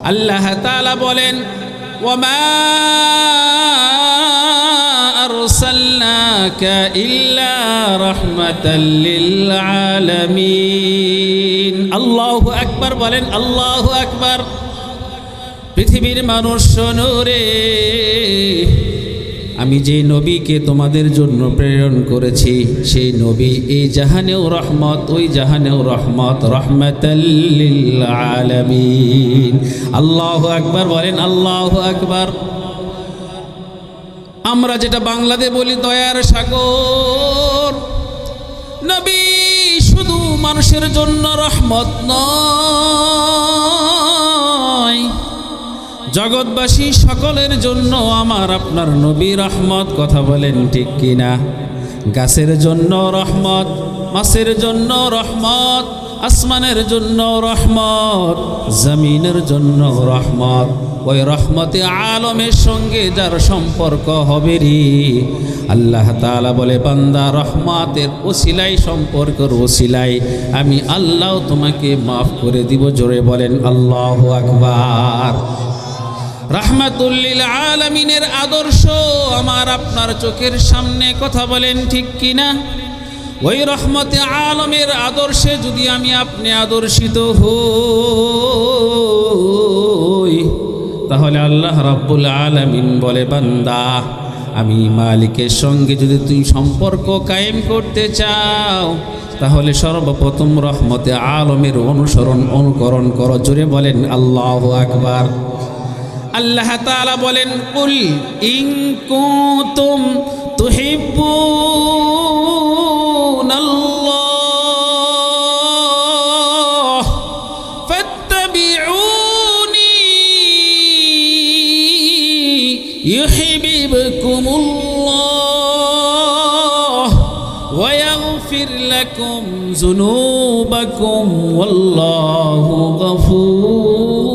আল্লাহ তালা বলেন আলামিন আকবার বলেন আল্লাহ আকবার। পৃথিবীর মানুষ শোনো রে আমি যে নবীকে তোমাদের জন্য প্রেরণ করেছি, সেই নবী এই জাহানেও রহমত, ওই জাহানেও রহমত রহমতাল্লিল আল্লাহ আকবার বলেন, আল্লাহ আকবার। আমরা যেটা বাংলাতে বলি দয়ার সাগর। নবী শুধু মানুষের জন্য রহমত নয়। জগৎবাসী সকলের জন্য আমার আপনার নবী রহমত, কথা বলেন ঠিক কিনা? গাছের জন্য রহমত, মাছের জন্য রহমত, আসমানের জন্য রহমত, জমিনের জন্য রহমত। ওই রহমতে আলমের সঙ্গে যার সম্পর্ক হবে রে আল্লাহ তাআলা বলে, বান্দা, রহমাতের ওসিলাই, সম্পর্কের ওসিলাই। আমি আল্লাহ তোমাকে মাফ করে দিব, জোরে বলেন আল্লাহ আকবার। রাহমাতুল্লিল আলামিনের আদর্শ, আমার আপনার চোখের সামনে কথা বলেন ঠিক কিনা? ওই রহমতে আলমের আদর্শে যদি আমি আপনি আদর্শিত হই, তাহলে আল্লাহ রাব্বুল আলামিন বলে, বান্দা, আমি মালিকের সঙ্গে যদি তুই সম্পর্ক কায়েম করতে চাও, তাহলে সর্বপ্রথম রহমতে আলমের অনুসরণ, অনুকরণ করো। জোরে বলেন, আল্লাহ আকবার। আল্লাহ তাআলা বলেন, কুল ইন কুনতুম তুহিব্বুন আল্লাহ ফাত্তাবিউনি ইউহিব্বুকুমুল্লাহ ওয়া ইয়াগফির লাকুম যুনুবাকুম, ওয়াল্লাহু গফুর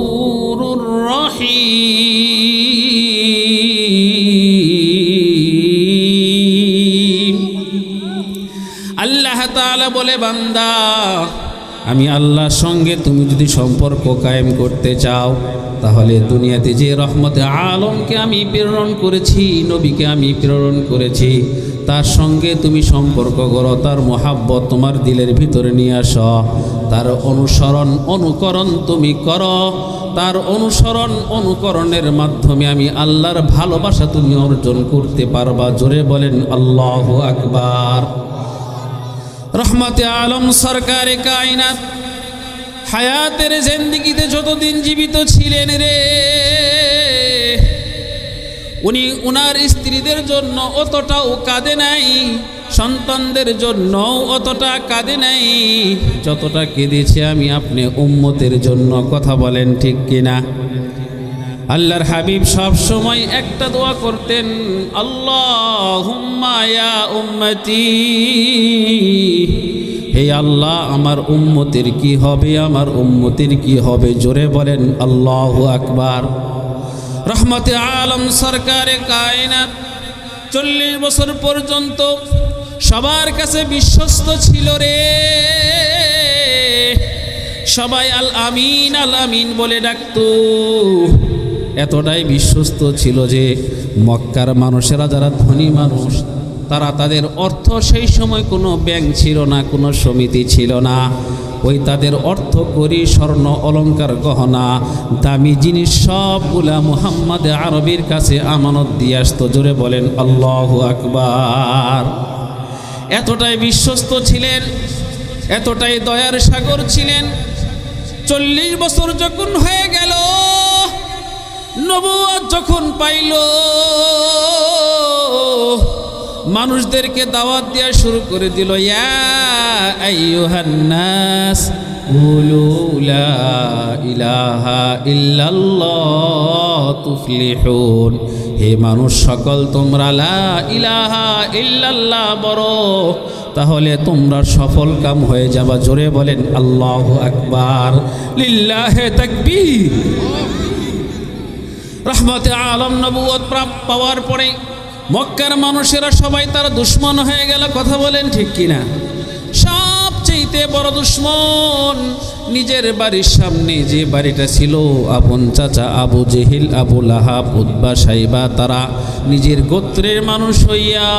আল্লাহ তাআলা বলে, বান্দা, আমি আল্লাহর সঙ্গে তুমি যদি সম্পর্ক কায়েম করতে চাও, তাহলে দুনিয়াতে যে রহমতে আলমকে আমি প্রেরণ করেছি, নবীকে আমি প্রেরণ করেছি তার সঙ্গে তুমি সম্পর্ক করো, তার মোহাব্বত তোমার দিলের ভিতরে নিয়ে আস। তার অনুসরণ অনুকরণ তুমি করো। তার অনুসরণ অনুকরণের মাধ্যমে আমি আল্লাহর ভালোবাসা তুমি অর্জন করতে পারবা। জোরে বলেন, আল্লাহ আকবার। রহমতে আলম সরকারে কায়নাত, হায়াতের জেন্দিগিতে যতদিন জীবিত ছিলেন রে উনি উনার স্ত্রীদের জন্য অতটাও কাঁদে নাই, সন্তানদের জন্য অতটা কাঁদে নাই। যতটা কেঁদেছে আমি আপনি উম্মতের জন্য কথা বলেন ঠিক কিনা? আল্লাহর হাবিব সব সময় একটা দোয়া করতেন আল্লাহ উম্মতি, হে আল্লাহ, আমার উম্মতির কি হবে, আমার উম্মতির কি হবে? জোরে বলেন, আল্লাহ আকবার। রহমতে আলম সরকারে কায়নাত। চল্লিশ বছর পর্যন্ত সবার কাছে বিশ্বস্ত ছিল রে। সবাই আল আমিন আল আমিন বলে ডাকতো। এতটাই বিশ্বস্ত ছিল যে মক্কার মানুষেরা যারা ধনী মানুষ, তারা তাদের অর্থ সেই সময় কোনো ব্যাংক ছিল না, কোনো সমিতি ছিল না। ওই তাদের অর্থ করি স্বর্ণ অলঙ্কার গহনা। দামি জিনিস সবগুলা মুহাম্মদ আরবির কাছে আমানত দিয়ে আসতো। জোরে বলেন, আল্লাহ আকবার। এতটাই বিশ্বস্ত ছিলেন, এতটাই দয়ার সাগর ছিলেন, চল্লিশ বছর যখন হয়ে গেল নবুয়াত যখন পাইল, মানুষদেরকে দাওয়াত দেওয়া শুরু করে দিল, ইয়া আইয়ুহান্নাস, কুলু লা ইলাহা ইল্লাল্লাহ তুফলিহুন। হে মানুষ সকল, তোমরা লা ইলাহা ইল্লাল্লাহ বড় তাহলে তোমরা সফল কাম হয়ে যাবা। জোরে বলেন, আল্লাহ আকবার। লিল্লাহে তাকবীর। রহমতে আলম নবুয়ত পাওয়ার পরে মক্কার মানুষেরা সবাই তার দুশ্মন হয়ে গেল। কথা বলেন ঠিক কিনা? সবচেয়ে বড় দুশ্মন নিজের বাড়ির সামনে যে বাড়িটা ছিল, আপন চাচা আবু জেহিল, আবু লাহাব উদ্বা সাইবা, তারা নিজের গোত্রের মানুষ হইয়া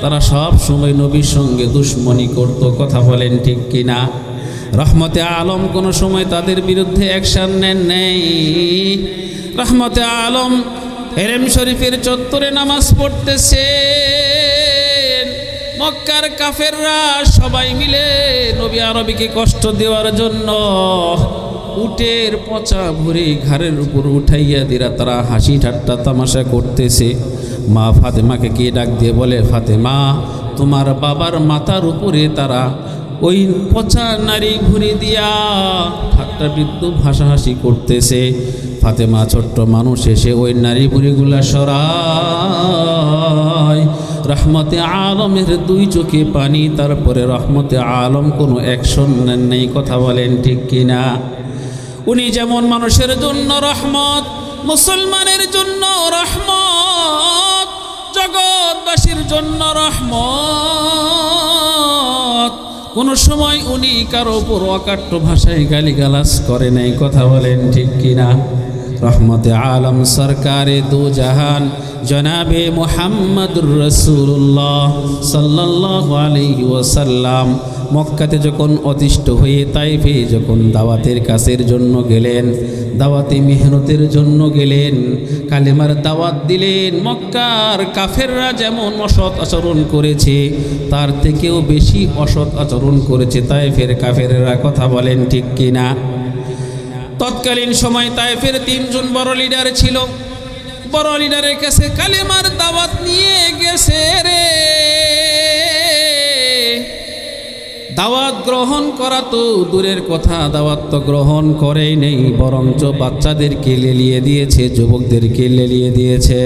তারা সব সময় নবীর সঙ্গে দুশ্মনী করত, কথা বলেন ঠিক কিনা? রহমতে আলম কোনো সময় তাদের বিরুদ্ধে অ্যাকশন নেন নেই। রহমতে আলম হেরেম শরীফের চত্বরে নামাজ পড়তেছে। মক্কার কাফেররা সবাই মিলে নবী আরবিকে কষ্ট দেওয়ার জন্য উটের পচা ভরে ঘাড়ের উপর উঠাইয়া দিরা তারা হাসি ঠাট্টা তামাশা করতেছে। মা ফাতেমাকে কে ডাক দিয়ে বলে, ফাতেমা, তোমার বাবার মাথার উপরে তারা ওই পচা নারী ঘুরে দিয়া ঠাট্টা বৃদ্ধ ভাষাহাসি করতেছে। ফাতেমা ছোট্ট মানুষ এসে ওই নারী ভুড়িগুলা সরায়। রহমতে আলমের দুই চোখে পানি, তারপরে রহমতে আলম কোনো অ্যাকশন নেন নেই, কথা বলেন ঠিক কিনা? উনি যেমন মানুষের জন্য রহমত, মুসলমানের জন্য রহমত, জগৎবাসীর জন্য রহমত। কোনো সময় উনি কারও উপর অকাট্য ভাষায় গালিগালাজ করে নাই, কথা বলেন ঠিক কিনা? রহমতে আলম সরকারে দু জাহান, জনাবে মোহাম্মদুর রসুল্লাহ সাল্লাহ আলহি মক্কাতে যখন অতিষ্ঠ হয়ে তাইফে যখন দাওয়াতের কাছের জন্য গেলেন, দাওয়াতে মেহনতের জন্য গেলেন, কালেমার দাওয়াত দিলেন, মক্কার কাফেররা যেমন অসৎ আচরণ করেছে, তার থেকেও বেশি অসৎ আচরণ করেছে তাইফের কাফেররা। কথা বলেন ঠিক কিনা? তৎকালীন সময় তাইফের তিনজন বড় লিডার ছিল। বড় লিডারের কাছে কালেমার দাওয়াত নিয়ে গেছে রে। দাওয়াত গ্রহণ করা তো দূরের কথা, দাওয়াত তো গ্রহণ করেই নেই, বরঞ্চ বাচ্চাদেরকে লেলিয়ে দিয়েছে, যুবকদেরকে লেলিয়ে দিয়েছে।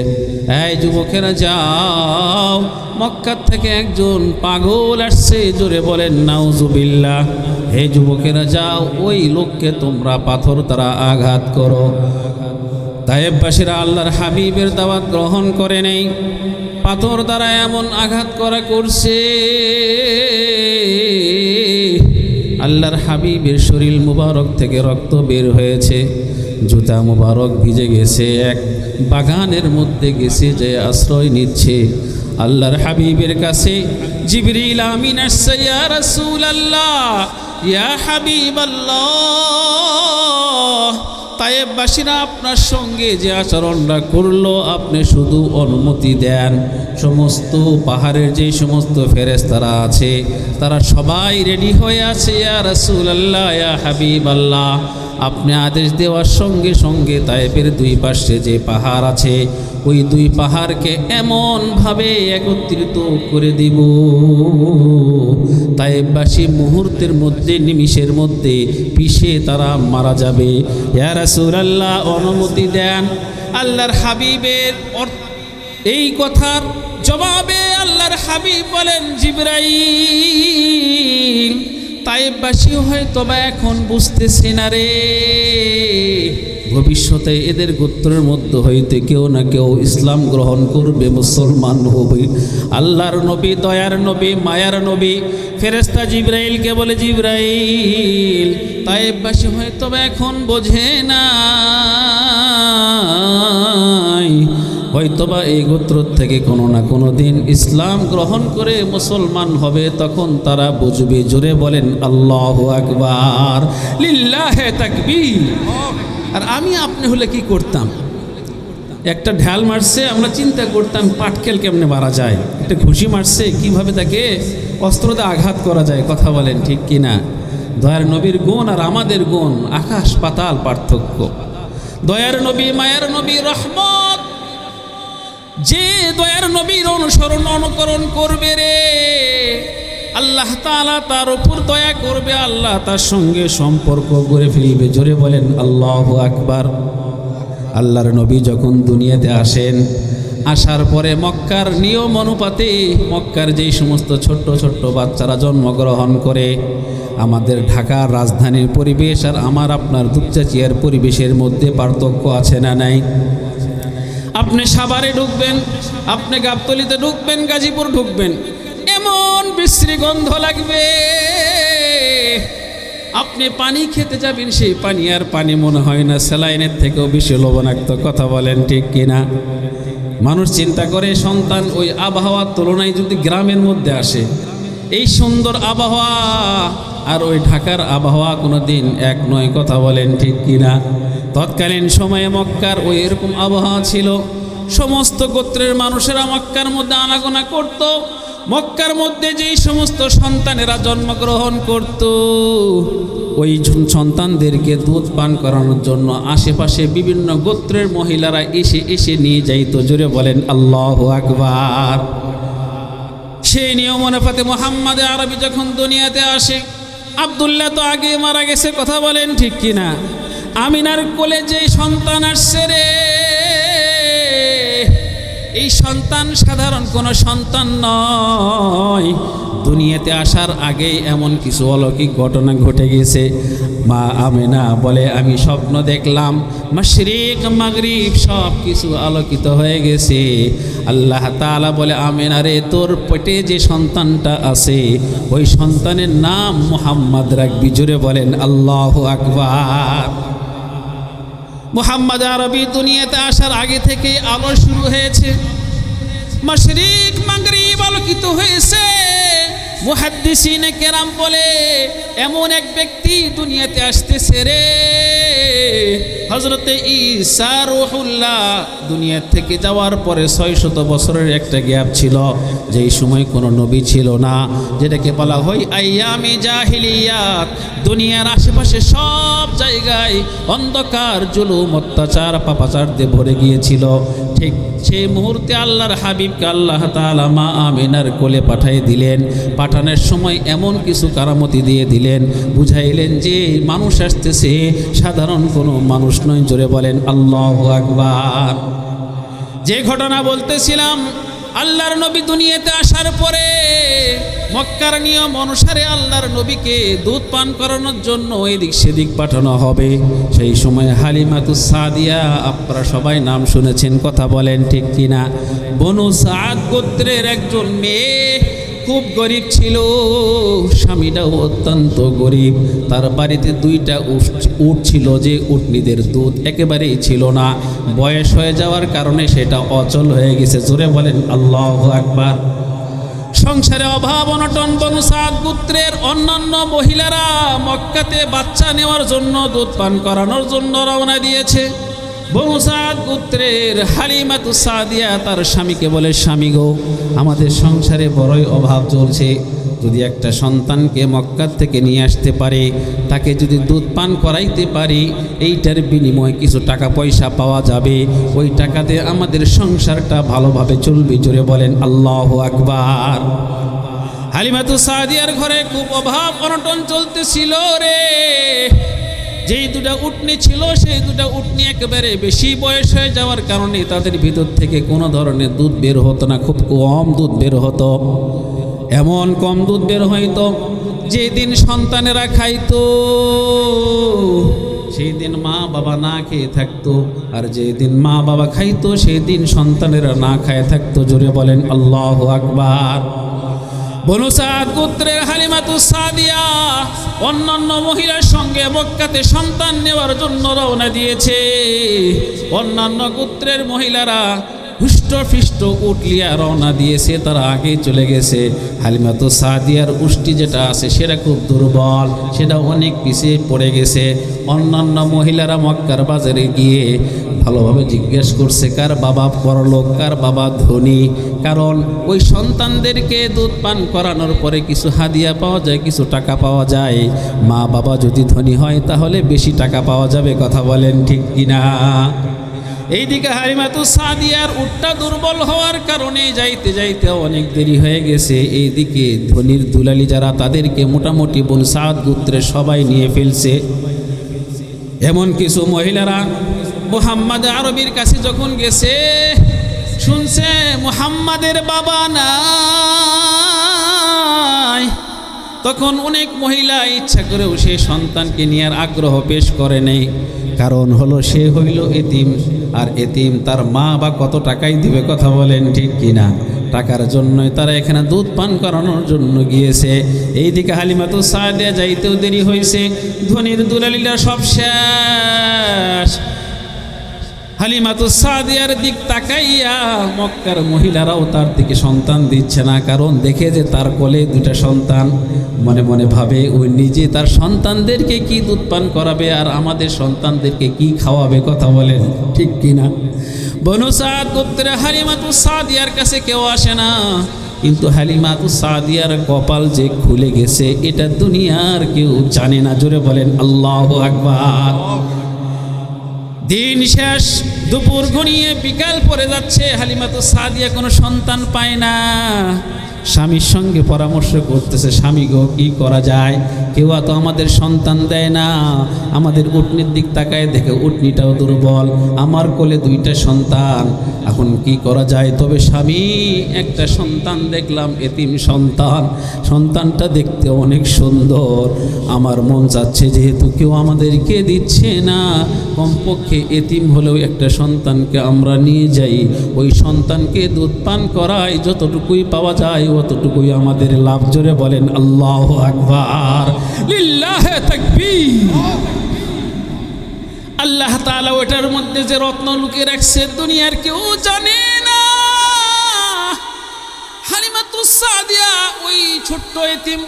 এই যুবকেরা যাও, মক্কার থেকে একজন পাগল আসছে, জোরে বলেন, নাউজুবিল্লাহ। হে যুবকেরা যাও, ওই লোককে তোমরা পাথর দ্বারা আঘাত করো। তায়েববাসীরা আল্লাহর হাবিবের দাওয়াত গ্রহণ করে নেই। পাথর দ্বারা এমন আঘাত করা করছে। আল্লাহর হাবিবের শরীর মুবারক থেকে রক্ত বের হয়েছে। জুতা মুবারক ভিজে গেছে, এক বাগানের মধ্যে গেছে যে আশ্রয় নিচ্ছে। আল্লাহর হাবিবের কাছে, জিবরিল আমিন আসছে ইয়া রাসূলুল্লাহ, ইয়া হাবিবাল্লাহ। তায়েববাসীরা আপনার সঙ্গে যে আচরণটা করল, আপনি শুধু অনুমতি দেন। সমস্ত পাহাড়ের যে সমস্ত ফেরেস্তারা আছে, তারা সবাই রেডি হয়ে আছে, ইয়া রাসূল আল্লাহ ইয়া হাবিব আল্লাহ আপনি আদেশ দেওয়ার সঙ্গে সঙ্গে তায়েবের দুই পাশে যে পাহাড় আছে, ওই দুই পাহাড়কে এমনভাবে একত্রিত করে দিব। তাইবাসী মুহূর্তের মধ্যে, নিমিষের মধ্যে পিষে তারা মারা যাবে। ইয়া রাসূলুল্লাহ, অনুমতি দেন আল্লাহর হাবিবের এই কথার জবাবে আল্লাহর হাবিব বলেন, জিবরাইল তাইবাসী হয়তো বা এখন বুঝতেছি না রে। ভবিষ্যতে এদের গোত্রের মধ্যে হইতে কেউ না কেউ ইসলাম গ্রহণ করবে, মুসলমান হবে। আল্লাহর নবী, দয়ার নবী, মায়ার নবী ফেরেস্তা জিব্রাইলকে বলে, জিব্রাইল, তাইবাসী হয়তো বা এখন বোঝে না হয়তোবা এই গোত্র থেকে কোনো না কোনো দিন ইসলাম গ্রহণ করে মুসলমান হবে, তখন তারা বুঝবে, জোরে বলেন, আল্লাহ আকবার, লিল্লাহে আর আমি আপনি হলে কি করতাম? একটা ঢাল মারছে, আমরা চিন্তা করতাম, পাটকেল কেমনে মারা যায়? একটা ঘুষি মারছে, কীভাবে তাকে অস্ত্রতে আঘাত করা যায়? কথা বলেন, ঠিক কি না? দয়ার নবীর গুণ আর আমাদের গুণ, আকাশ পাতাল পার্থক্য। দয়ার নবী, মায়ের নবী, রহমত। যে দয়ার নবীর অনুসরণ অনুকরণ করবে রে, আল্লাহ তাআলা তার উপর দয়া করবে, আল্লাহ তার সঙ্গে সম্পর্ক গড়ে ফেলবে। জোরে বলেন, আল্লাহ আকবার। আল্লাহর নবী যখন দুনিয়াতে আসেন, আসার পরে মক্কার নিয়ম অনুপাতে মক্কার যেই সমস্ত ছোট্ট ছোট্ট বাচ্চারা জন্মগ্রহণ করে, আমাদের ঢাকার রাজধানীর পরিবেশ আর আমার আপনার দুপচাচিয়ার পরিবেশের মধ্যে পার্থক্য আছে না নাই? আপনি সাভারে ঢুকবেন, আপনি গাবতলিতে ঢুকবেন, গাজীপুর ঢুকবেন, এমন বিশ্রী গন্ধ লাগবে। আপনি পানি খেতে যাবেন, সেই পানি আর পানি মনে হয় না, স্যালাইনের থেকেও বেশি লবণাক্ত, কথা বলেন ঠিক কিনা? মানুষ চিন্তা করে, সন্তান, ওই আবহাওয়ার তুলনায় যদি গ্রামের মধ্যে আসে, এই সুন্দর আবহাওয়া আর ওই ঢাকার আবহাওয়া কোনো দিন এক নয় কথা বলেন ঠিক কিনা? তৎকালীন সময়ে মক্কার ওই এরকম আবহাওয়া ছিল। সমস্ত গোত্রের মানুষেরা মক্কার মধ্যে আনাগোনা করত। মক্কার মধ্যে যেই সমস্ত সন্তানেরা জন্মগ্রহণ করত, ওই সন্তানদেরকে দুধ পান করানোর জন্য আশেপাশে বিভিন্ন গোত্রের মহিলারা এসে এসে নিয়ে যাইতো। জোরে বলেন, আল্লাহ আকবার। সেই নিয়ম অনুপাতে মোহাম্মদ আরবি যখন দুনিয়াতে আসে আবদুল্লাহ তো আগে মারা গেছে, কথা বলেন ঠিক কিনা? আমিনার কোলে যে সন্তান আসছে রে, এই সন্তান সাধারণ কোনো সন্তান নয়। দুনিয়াতে আসার আগেই এমন কিছু অলৌকিক ঘটনা ঘটে গেছে। মা আমেনা বলে, আমি স্বপ্ন দেখলাম, মাশরিক, মাগরিব সব কিছু আলোকিত হয়ে গেছে। আল্লাহ তাআলা বলে, আমেনা রে, তোর পেটে যে সন্তানটা আছে, ওই সন্তানের নাম মোহাম্মদ রাখবি। জুড়ে বলেন, আল্লাহ আকবার। মোহাম্মদ আরবি দুনিয়াতে আসার আগে থেকে আলো শুরু হয়েছে। মশরিক, মাগরিব আলোকিত হয়েছে। মুহাদ্দিসিনে কেরাম বলে এমন এক ব্যক্তি দুনিয়াতে আসতেছে রে। হজরতে ঈসা রুহুল্লাহ দুনিয়া থেকে যাওয়ার পরে ছয় শত বছরের একটা গ্যাপ ছিল, যেই সময় কোনো নবী ছিল না, যেটাকে বলা হয় আইয়ামে জাহিলিয়াত। দুনিয়ার আশেপাশে সব জায়গায় অন্ধকার, জুলুম, অত্যাচার, পাপাচার দিয়ে ভরে গিয়েছিল। ঠিক সেই মুহূর্তে আল্লাহর হাবিবকে আল্লাহ তাআলা মা আমিনার কোলে পাঠিয়ে দিলেন। পাঠানোর সময় এমন কিছু কারামতি দিয়ে দিলেন বুঝাইলেন যে মানুষ আসতেছে, সাধারণ কোনো মানুষ নয়, জোরে বলেন, আল্লাহ আকবার। যে ঘটনা বলতেছিলাম, আল্লাহর নবী দুনিয়াতে আসার পরে মক্কার নিয়ম অনুসারে আল্লাহর নবীকে দুধ পান করানোর জন্য এদিক সেদিক পাঠানো হবে। সেই সময় হালিমাতুস সাদিয়া, আপনারা সবাই নাম শুনেছেন, কথা বলেন ঠিক কিনা। বনু সাদ গোত্রের একজন মেয়ে খুব গরিব ছিল। স্বামীটাও অত্যন্ত গরিব। তার বাড়িতে দুইটা উট ছিল যে উটনিদের দুধ একেবারেই ছিল না। বয়স হয়ে যাওয়ার কারণে সেটা অচল হয়ে গেছে। জোরে বলেন, আল্লাহ আকবার। সংসারে অভাব অনটন বনু সাদ গোত্রের অন্যান্য মহিলারা মক্কাতে বাচ্চা নেওয়ার জন্য দুধ পান করানোর জন্য রওনা দিয়েছে। বনু সাদ গোত্রের হালিমাতু সাদিয়া তার স্বামীকে বলে, স্বামী গো, আমাদের সংসারে বড়ই অভাব চলছে। যদি একটা সন্তানকে মক্কার থেকে নিয়ে আসতে পারে, তাকে যদি দুধ পান করাইতে পারি, এইটার বিনিময়ে কিছু টাকা পয়সা পাওয়া যাবে। ওই টাকাতে আমাদের সংসারটা ভালোভাবে চলবে। জোরে বলেন, আল্লাহ আকবার। হালিমাতু সাদিয়ার ঘরে খুব অভাব অনটন চলতেছিল রে। যেই দুটা উটনি ছিল, সেই দুটা উটনি একেবারে বেশি বয়স হয়ে যাওয়ার কারণে তাদের ভিতর থেকে কোনো ধরনের দুধ বের হতো না, খুব কম দুধ বের হতো। এমন কম দুধ বের হইতো, যেদিন সন্তানেরা খাইতো সেই দিন মা বাবা না খেয়ে থাকতো। আর যেদিন মা বাবা খাইতো সেই দিন সন্তানেরা না খায় থাকতো। জোরে বলেন, আল্লাহ আকবার। বনু সাদ গোত্রের হালিমাতু সাদিয়া অন্যান্য মহিলার সঙ্গে মক্কাতে সন্তান নেওয়ার জন্য রওনা দিয়েছে। অন্যান্য গোত্রের মহিলারা হুষ্ট ফিষ্ট উঠলিয়া রওনা দিয়েছে, তারা আগে চলে গেছে। হালিমাতু সাদিয়ার উষ্টি যেটা আছে, সেটা খুব দুর্বল, সেটা অনেক পিছিয়ে পড়ে গেছে। অন্যান্য মহিলারা মক্কার বাজারে গিয়ে ভালোভাবে জিজ্ঞেস করছে, কার বাবা বড়লোক কার বাবা ধনী? কারণ ওই সন্তানদেরকে দুধ পান করানোর পরে কিছু হাদিয়া পাওয়া যায়, কিছু টাকা পাওয়া যায়। মা বাবা যদি ধনী হয়, তাহলে বেশি টাকা পাওয়া যাবে, কথা বলেন ঠিক কিনা? এইদিকে হারিমাতু সাদিয়ার উটটা দুর্বল হওয়ার কারণে যাইতে যাইতে অনেক দেরি হয়ে গেছে। এইদিকে ধনির দুলালি যারা, তাদেরকে মোটামুটি বন সাদ গোত্রের সবাই নিয়ে ফেলছে। এমন কিছু মহিলারা মুহাম্মদ আরবির কাছে যখন গেছে, শুনছে মুহাম্মাদের বাবা নাই। তখন অনেক মহিলা ইচ্ছা করেও সে সন্তানকে নেওয়ার আগ্রহ পেশ করে নেই। কারণ হলো সে হইল এতিম, আর এতিম তার মা বা কত টাকাই দিবে কথা বলেন ঠিক কিনা? টাকার জন্যই তারা এখানে দুধ পান করানোর জন্য গিয়েছে। এইদিকে হালিমাতু সাদিয়া যাইতেও দেরি হয়েছে ধনির দুলালিরা সব শেষ। হালিমাতু সাদিয়ার দিক তাকাইয়া মক্কার মহিলারাও তার দিকে সন্তান দিচ্ছে না, কারণ দেখে যে তার কোলে দুটা সন্তান, মনে মনে ভাবে ওই নিজে তার সন্তানদেরকে কি দুধ পান করাবে আর আমাদের সন্তানদেরকে কি খাওয়াবে? কথা বলেন, ঠিক কিনা? বনু সাদ গোত্রে হালিমাতু সাদিয়ার কাছে কেউ আসে না, কিন্তু হালিমাতু সাদিয়ার কপাল যে খুলে গেছে, এটা দুনিয়ার কেউ জানে না। জোরে বলেন, আল্লাহ আকবার। দিন শেষ দুপুর ঘনিয়ে বিকাল পরে যাচ্ছে হালিমা তো সাদিয়া কোনো সন্তান পায় না। স্বামীর সঙ্গে পরামর্শ করতেছে, স্বামী গো, কী করা যায়? কেউ তো আমাদের সন্তান দেয় না। আমাদের উটনির দিক তাকায় দেখে উটনিটাও দুর্বল। আমার কোলে দুইটা সন্তান। এখন কি করা যায়? তবে স্বামী, একটা সন্তান দেখলাম, এতিম সন্তান। সন্তানটা দেখতে অনেক সুন্দর। আমার মন চাচ্ছে যেহেতু কেউ আমাদেরকে দিচ্ছে না, কমপক্ষে এতিম হলেও একটা সন্তানকে আমরা নিয়ে যাই। ওই সন্তানকে দুধ পান করাই যতটুকুই পাওয়া যায় অতটুকুই আমাদের লাভ জোরে বলেন, আল্লাহ আকবার। আল্লাহ তাআলা ওটার মধ্যে যে রত্ন লুকিয়ে রাখছে, দুনিয়ার কেউ জানে সাদিয়া ওই ছোট্ট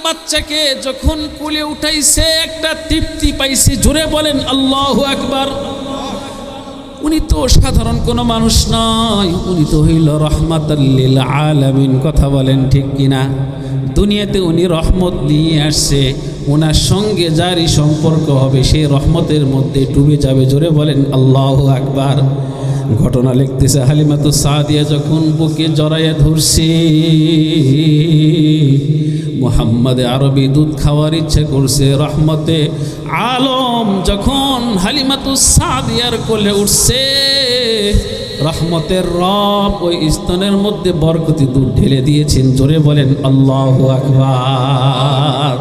বাচ্চাকে যখন কোলে উঠাইছে, একটা তৃপ্তি পাইছে। জোরে বলেন, আল্লাহ আকবার। উনি তো সাধারণ কোনো মানুষ নয়। উনি তো হইল রহমাতাল্লিল আলামিন। কথা বলেন ঠিক কিনা? দুনিয়াতে উনি রহমত নিয়ে আসছে। ওনার সঙ্গে যারই সম্পর্ক হবে, সেই রহমতের মধ্যে ডুবে যাবে। জোরে বলেন, আল্লাহ আকবার। ঘটনা লিখতেছে হালিমাতু সাদিয়া, যখন বুকে জড়াইয়া ধরছে। মোহাম্মদে আরবি দুধ খাওয়ার ইচ্ছে করছে, রহমতে। আলম যখন হালিমাতু সাদিয়ার কোলে উঠছে, রহমতের রব ওই স্তনের মধ্যে বরকতি দুধ ঢেলে দিয়েছেন। জোরে বলেন, আল্লাহ আকবার।